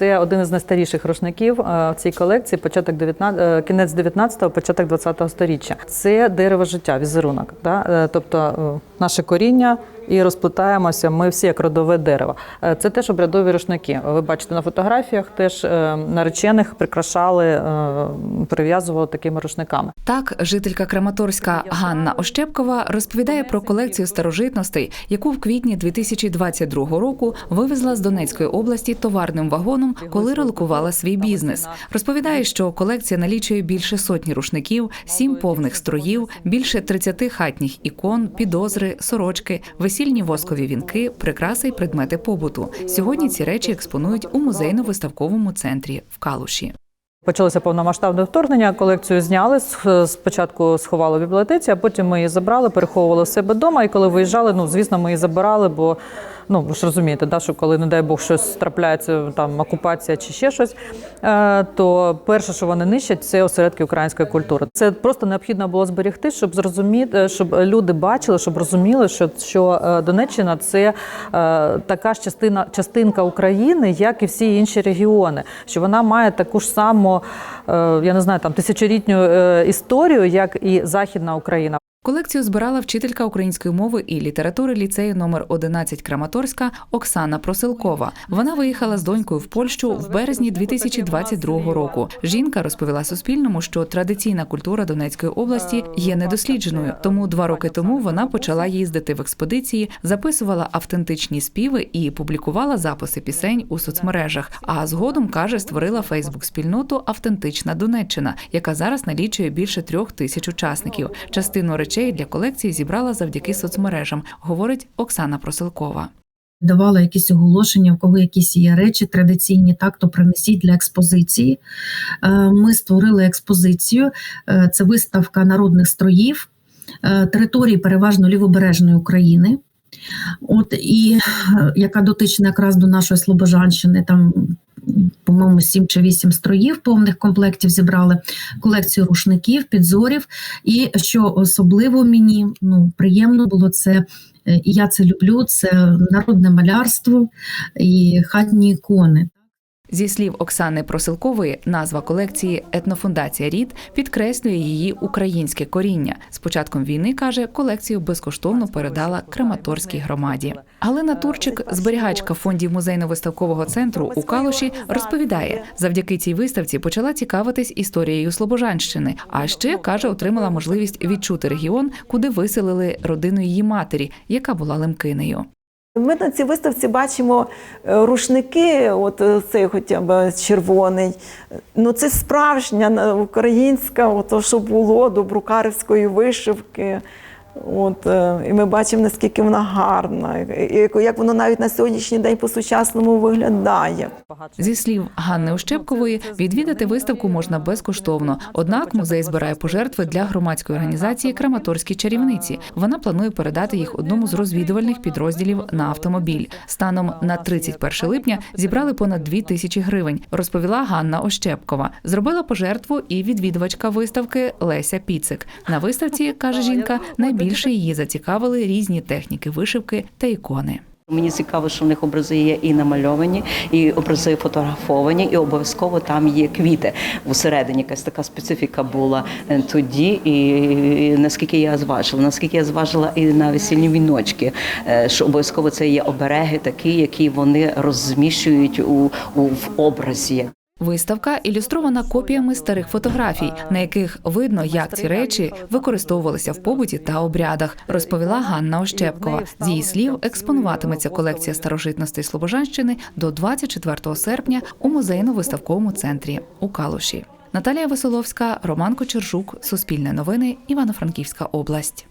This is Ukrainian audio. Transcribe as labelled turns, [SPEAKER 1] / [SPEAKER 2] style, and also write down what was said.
[SPEAKER 1] Це один із найстаріших рушників е, в цій колекції, початок 19, е, кінець 19-го, початок 20-го сторіччя. Це дерево життя, візерунок. Да? Е, Тобто наше коріння і розплетаємося. Ми всі як родове дерево. Е, Це теж обрядові рушники. Ви бачите на фотографіях, теж е, наречених прикрашали, е, прив'язували такими рушниками.
[SPEAKER 2] Так, жителька Краматорська Ганна Ощепкова розповідає про колекцію старожитностей, яку в квітні 2022 року вивезла з Донецької області товарним вагоном, коли релокувала свій бізнес. Розповідає, що колекція налічує більше сотні рушників, сім повних строїв, більше 30 хатніх ікон, підозри, сорочки, весільні воскові вінки, прикраси й предмети побуту. Сьогодні ці речі експонують у музейно-виставковому центрі в Калуші.
[SPEAKER 1] Почалося повномасштабне вторгнення. Колекцію зняли спочатку сховали в бібліотеці, а потім ми її забрали, переховували в себе вдома. І коли виїжджали, ну звісно, ми її забирали, бо ну ви ж розумієте, да, що коли, не дай Бог, щось трапляється, там окупація чи ще щось, е, то перше, що вони нищать, це осередки української культури. Це просто необхідно було зберегти, щоб зрозуміти, щоб люди бачили, щоб розуміли, що, що е, Донеччина це е, така ж частина частинка України, як і всі інші регіони. Що вона має таку ж саму, е, я не знаю, там тисячолітню е, історію, як і Західна Україна.
[SPEAKER 2] Колекцію збирала вчителька української мови і літератури ліцею номер 11 Краматорська Оксана Просилкова. Вона виїхала з донькою в Польщу в березні 2022 року. Жінка розповіла Суспільному, що традиційна культура Донецької області є недослідженою. Тому два роки тому вона почала їздити в експедиції, записувала автентичні співи і публікувала записи пісень у соцмережах. А згодом каже, створила Фейсбук-спільноту Автентична Донеччина, яка зараз налічує більше трьох тисяч учасників. Частину речей для колекції зібрала завдяки соцмережам, говорить Оксана Просилкова.
[SPEAKER 3] давала якісь оголошення, в кого якісь є речі традиційні, так то принесіть для експозиції. Е, Ми створили експозицію. Е, Це виставка народних строїв е, території переважно лівобережної України. От і яка дотична якраз до нашої Слобожанщини, там, по-моєму, сім чи вісім строїв повних комплектів зібрали, колекцію рушників, підзорів. І що особливо мені ну, приємно було, це е, і я це люблю, це народне малярство і хатні ікони.
[SPEAKER 2] Зі слів Оксани Просилкової, назва колекції Етнофундація Рід підкреслює її українське коріння. З початком війни каже, колекцію безкоштовно передала Краматорській громаді. Галина Турчик, зберігачка фондів музейно-виставкового центру у Калуші, розповідає, завдяки цій виставці почала цікавитись історією Слобожанщини. А ще каже, отримала можливість відчути регіон, куди виселили родину її матері, яка була лемкинею.
[SPEAKER 4] Ми на цій виставці бачимо е, рушники, от е, цей хоча б червоний. Ну це справжня українська, ото, що було до брукарівської вишивки. От, е, і ми бачимо, наскільки вона гарна, і як- воно навіть на сьогоднішній день по-сучасному виглядає.
[SPEAKER 2] Зі слів Ганни Ощепкової, відвідати виставку можна безкоштовно. Однак музей збирає пожертви для громадської організації Краматорські чарівниці. Вона планує передати їх одному з розвідувальних підрозділів на автомобіль. Станом на 31 липня зібрали понад 2 тисячі гривень. Розповіла Ганна Ощепкова. Зробила пожертву і відвідувачка виставки Леся Піцик. На виставці каже жінка, найбільше її зацікавили різні техніки вишивки та ікони.
[SPEAKER 5] Мені цікаво, що в них образи є і намальовані, і образи фотографовані, і обов'язково там є квіти. Усередині якась така специфіка була е, тоді. І, і наскільки я зважила, наскільки я зважила і на весільні віночки, е, що обов'язково це є обереги, такі, які вони розміщують у, у в образі.
[SPEAKER 2] Виставка ілюстрована копіями старих фотографій, на яких видно, як ці речі використовувалися в побуті та обрядах, розповіла Ганна Ощепкова. З її слів, експонуватиметься колекція старожитностей Слобожанщини до 24 серпня у музейно-виставковому центрі у Калуші. Наталія Веселовська, Роман Кочержук, Суспільне новини, Івано-Франківська область.